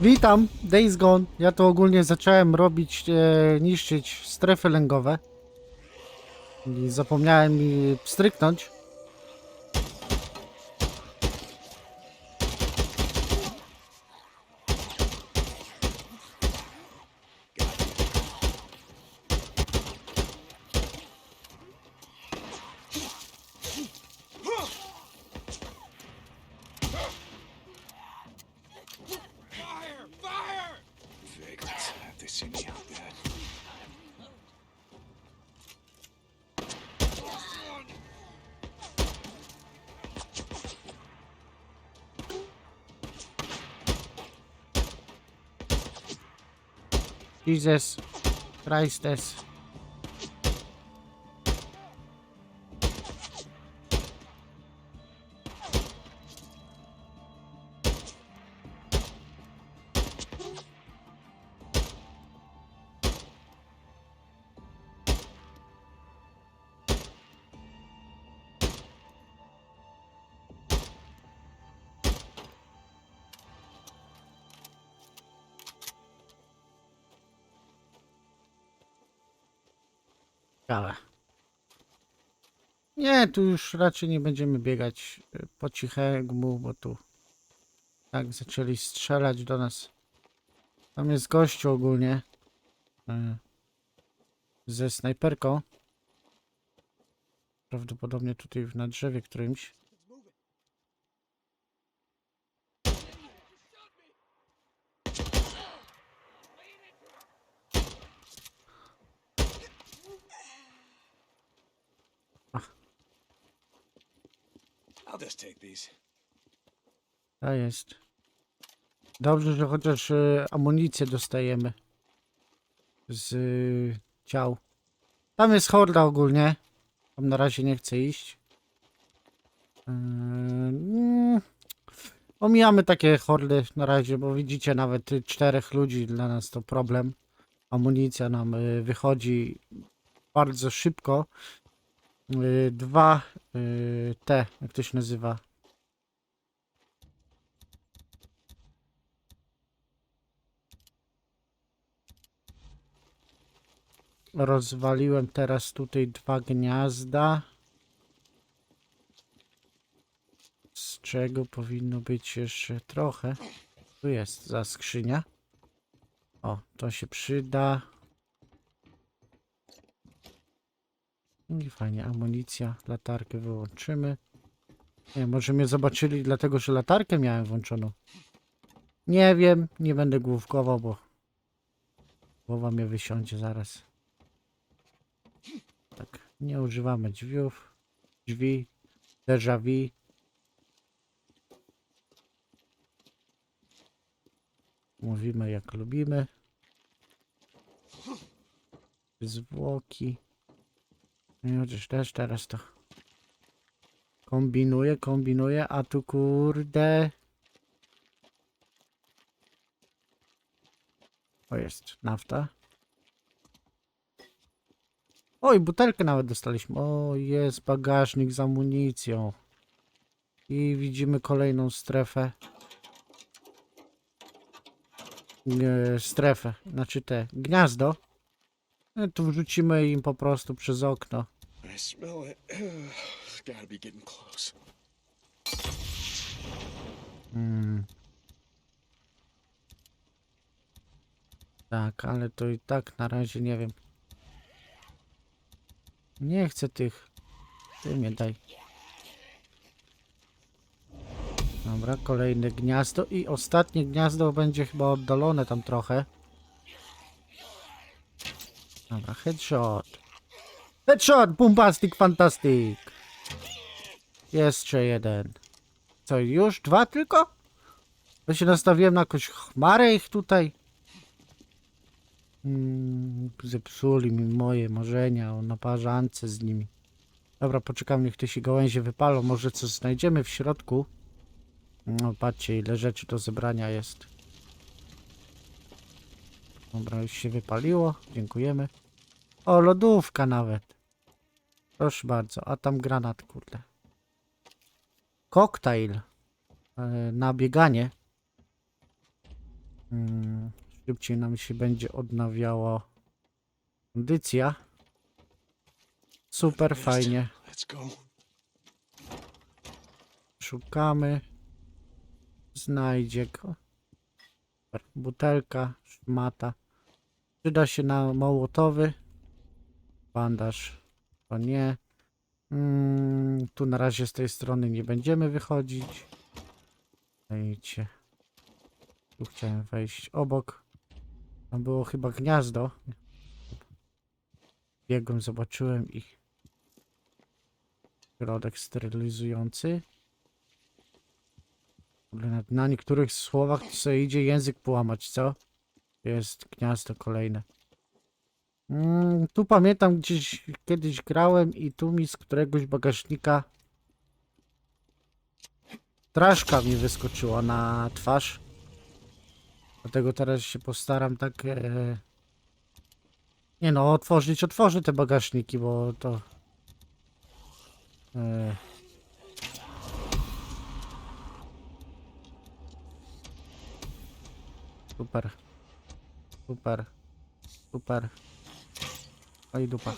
Witam, Days Gone. Ja to ogólnie zacząłem robić, e, niszczyć strefy lęgowe. I zapomniałem mi stryknąć. Jesus Christes. Ciekawe. Nie, tu już raczej nie będziemy biegać e, po cichemu, bo tu tak zaczęli strzelać do nas. Tam jest gościu ogólnie e, ze snajperką. Prawdopodobnie tutaj na drzewie którymś. I'll just take these. A jest. Dobrze, że chociaż e, amunicję dostajemy z e, ciał. Tam jest horda ogólnie. Tam na razie nie chcę iść. Eee, mm, omijamy takie hordy na razie, bo widzicie nawet y, czterech ludzi dla nas to problem. Amunicja nam y, wychodzi bardzo szybko. Y, Dwa y, te, jak to się nazywa? Rozwaliłem teraz tutaj dwa gniazda. Z czego powinno być jeszcze trochę. Tu jest za skrzynia. O, to się przyda. I fajnie, amunicja, latarkę wyłączymy. Nie, może mnie zobaczyli dlatego, że latarkę miałem włączoną. Nie wiem, nie będę główkował, bo głowa mnie wysiądzie zaraz. Tak, nie używamy drzwiów, drzwi, déjà vu. Mówimy jak lubimy. Zwłoki. No chociaż też teraz to kombinuję, kombinuję, a tu kurde. O jest, nafta. Oj, butelkę nawet dostaliśmy. O, jest bagażnik z amunicją. I widzimy kolejną strefę. Nie, strefę, znaczy te, gniazdo. E, Tu wrzucimy im po prostu przez okno. I smell it. It's gotta be getting close. Mm. Tak, ale to i tak na razie nie wiem. Nie chcę tych. Ty mnie daj. Dobra, kolejne gniazdo i ostatnie gniazdo będzie chyba oddalone tam trochę. Dobra, headshot. Headshot, bombastic, fantastic. Jeszcze jeden. Co, już dwa tylko? To się nastawiłem na jakąś chmarę ich tutaj. Mm, zepsuli mi moje marzenia o naparzance z nimi. Dobra, poczekam, niech te się gałęzie wypalą. Może coś znajdziemy w środku. No, patrzcie, ile rzeczy do zebrania jest. Dobra, już się wypaliło. Dziękujemy. O, lodówka nawet. Proszę bardzo. A tam granat, kurde. Koktajl. E, na bieganie. Mm, szybciej nam się będzie odnawiała kondycja. Super fajnie. Szukamy. Znajdzie go. Super. Butelka, szmata. Przyda się na mołotowy. Bandaż. To nie. Mm, tu na razie z tej strony nie będziemy wychodzić. Wejdźcie. Tu chciałem wejść obok. Tam było chyba gniazdo. Biegłem, zobaczyłem i środek sterylizujący. Na, na niektórych słowach to sobie idzie język połamać, co? Jest gniazdo kolejne. Mm, tu pamiętam gdzieś kiedyś grałem i tu mi z któregoś bagażnika traszka mi wyskoczyła na twarz. Dlatego teraz się postaram tak e... nie no, otworzyć, otworzę te bagażniki, bo to e... Super. Super. Super. I dupa.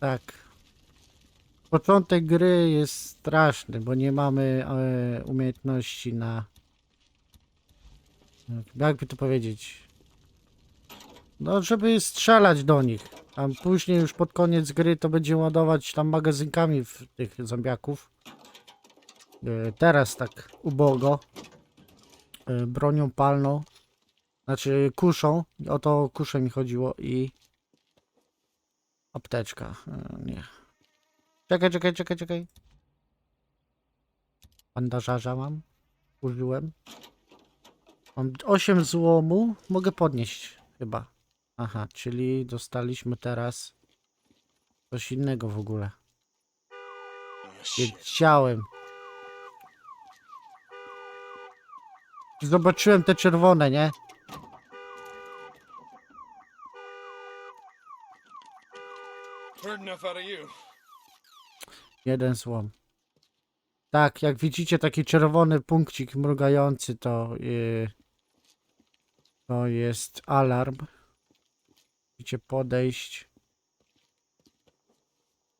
Tak. Początek gry jest straszny, bo nie mamy e, umiejętności na. Jakby to powiedzieć? No, żeby strzelać do nich. A później już pod koniec gry to będzie ładować tam magazynkami w tych zombiaków. E, teraz tak ubogo. E, bronią palną. Znaczy kuszą. O to kuszę mi chodziło i. Apteczka. E, nie. Czekaj, czekaj, czekaj, czekaj. Bandażarza mam. Użyłem. Mam 8 złomu. Mogę podnieść chyba. Aha, czyli dostaliśmy teraz coś innego w ogóle. Wiedziałem. Zobaczyłem te czerwone, nie? Jeden złom. Tak, jak widzicie taki czerwony punkcik mrugający to yy, to jest alarm. Musicie podejść.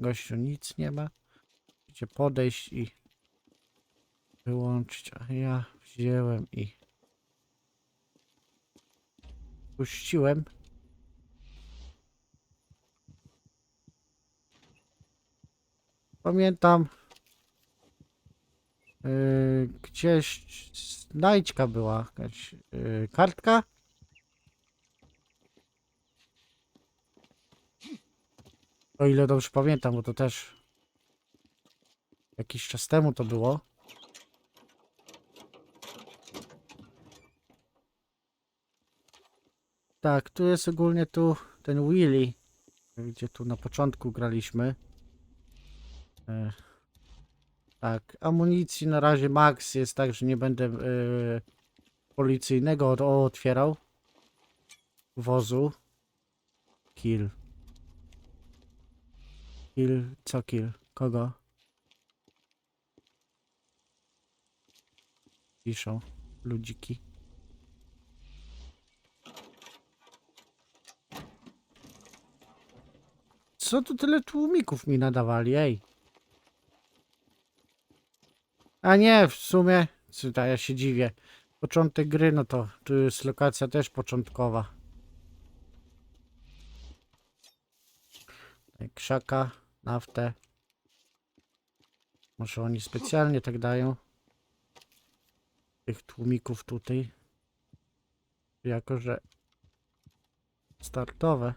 Gościu nic nie ma. Musicie podejść i wyłączyć. A ja wziąłem i puściłem. Pamiętam yy, gdzieś znajdźka była jakaś yy, kartka. O ile dobrze pamiętam, bo to też jakiś czas temu to było. Tak, tu jest ogólnie tu ten Willy, gdzie tu na początku graliśmy. E, tak, amunicji na razie max jest tak, że nie będę e, policyjnego otwierał wozu. Kill. Kill, co kill? Kogo? Piszą ludziki. Co tu tyle tłumików mi nadawali, ej? A nie, w sumie, co ja się dziwię. Początek gry, no to tu jest lokacja też początkowa. Krzaka, naftę. Może oni specjalnie tak dają. Tych tłumików tutaj. Jako, że startowe.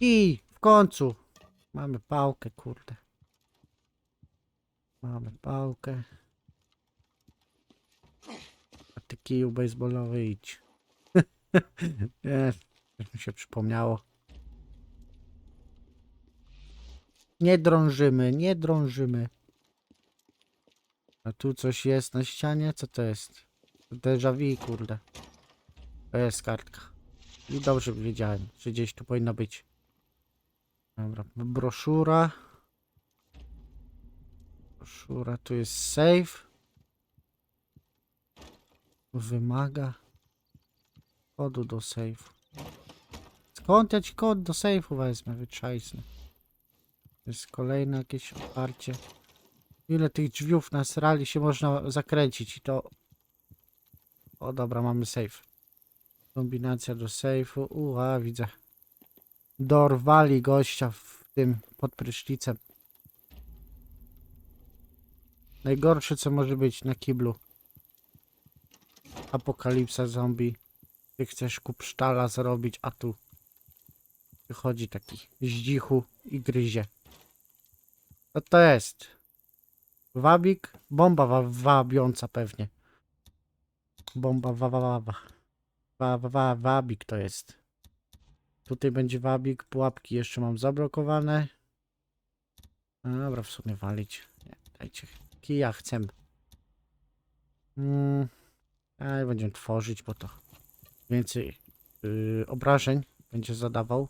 I w końcu mamy pałkę, kurde. Mamy pałkę. A ty kiju baseballowy idź. Nie, mi się przypomniało. Nie drążymy, nie drążymy. A tu coś jest na ścianie? Co to jest? Déjà vu, kurde. To jest kartka. I dobrze wiedziałem, że gdzieś tu powinna być. Dobra, broszura. Broszura, tu jest safe. Wymaga kodu do safe. Skąd ja ci kod do safe'u wezmę, wyczajsny. To jest kolejne jakieś otwarcie. Ile tych drzwiów nasrali się można zakręcić i to... O dobra, mamy safe. Kombinacja do safe'u. Uła, widzę. Dorwali gościa w tym pod prysznicem. Najgorsze co może być na kiblu. Apokalipsa zombie. Ty chcesz kupsztala zrobić, a tu wychodzi taki zdzichu i gryzie. Co to jest? Wabik? Bomba wa wabiąca pewnie. Bomba wa wa wa wa. Wa wa wa wabik to jest. Tutaj będzie wabik, pułapki jeszcze mam zablokowane. No dobra, w sumie walić. Nie, dajcie. Kija chcę. Mm. A i będziemy tworzyć, bo to więcej yy, obrażeń będzie zadawał.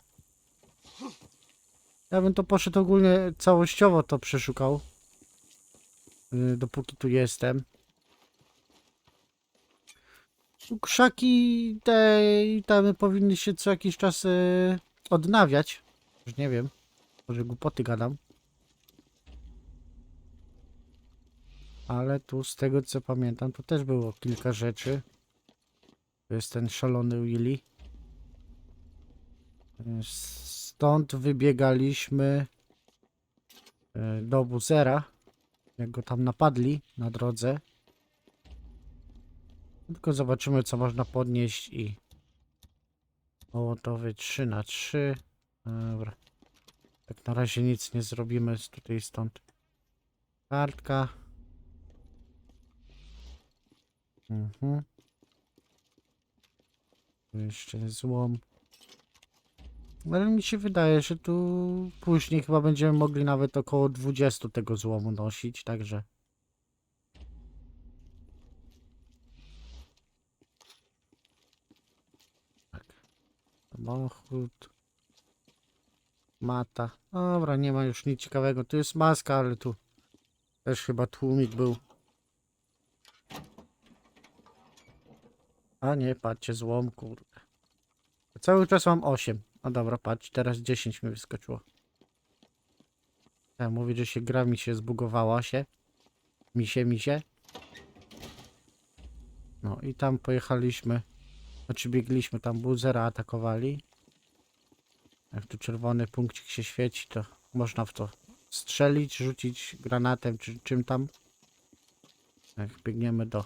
Ja bym to poszedł ogólnie całościowo to przeszukał. Yy, dopóki tu jestem. Krzaki te tam powinny się co jakiś czas yy, odnawiać. Już nie wiem. Może głupoty gadam. Ale tu z tego co pamiętam, to też było kilka rzeczy. To jest ten szalony Willy. Stąd wybiegaliśmy e, do Buzera. Jak go tam napadli na drodze. Tylko zobaczymy co można podnieść i Mołotowy 3 na 3 Dobra. Tak na razie nic nie zrobimy z tutaj stąd. Kartka. Mhm. Jeszcze złom. Ale mi się wydaje, że tu później chyba będziemy mogli nawet około 20 tego złomu nosić, także. Tak. Samochód. Mata. Dobra, nie ma już nic ciekawego. Tu jest maska, ale tu też chyba tłumik był. A nie, patrzcie, złom, kurde. Cały czas mam 8. No dobra, patrz, teraz 10 mi wyskoczyło. Ja mówię, że się gra mi się zbugowała się. Misie, misie. No i tam pojechaliśmy. Znaczy biegliśmy, tam buzera atakowali. Jak tu czerwony punkcik się świeci, to można w to strzelić, rzucić granatem czy czym tam. Jak biegniemy do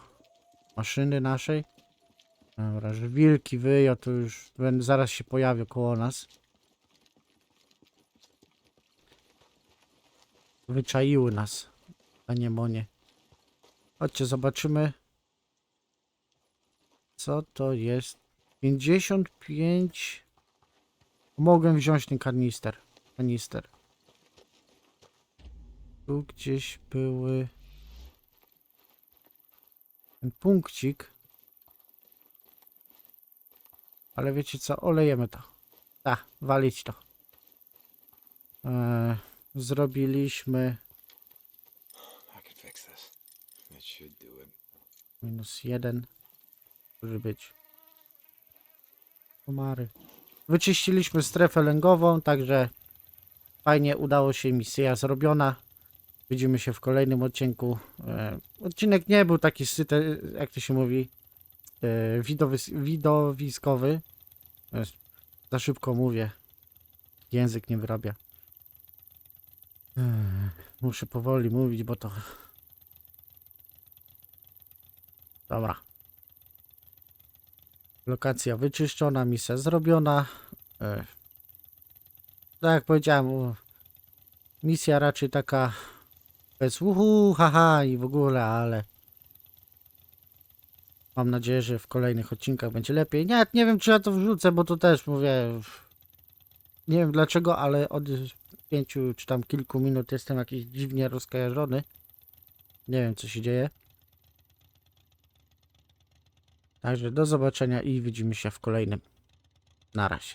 maszyny naszej. Dobra, że wilki wyją, to już będę, zaraz się pojawią koło nas. Wyczaiły nas, a nie monie. Chodźcie, zobaczymy. Co to jest? 55. Mogłem wziąć ten kanister. Kanister. Tu gdzieś były. Ten punkcik. Ale wiecie co? Olejemy to. Tak, walić to. Eee, zrobiliśmy minus jeden. Może być. Komary. Wyczyściliśmy strefę lęgową, także fajnie udało się misja zrobiona. Widzimy się w kolejnym odcinku. E, odcinek nie był taki syty, jak to się mówi, widowiskowy. E, za szybko mówię. Język nie wyrabia. Muszę powoli mówić, bo to... Dobra. Lokacja wyczyszczona, misja zrobiona. Tak jak powiedziałem, misja raczej taka bez uhu, haha i w ogóle, ale mam nadzieję, że w kolejnych odcinkach będzie lepiej. Nie, nie wiem czy ja to wrzucę, bo to też mówię, nie wiem dlaczego, ale od pięciu czy tam kilku minut jestem jakiś dziwnie rozkojarzony. Nie wiem, co się dzieje. Także do zobaczenia i widzimy się w kolejnym. Na razie.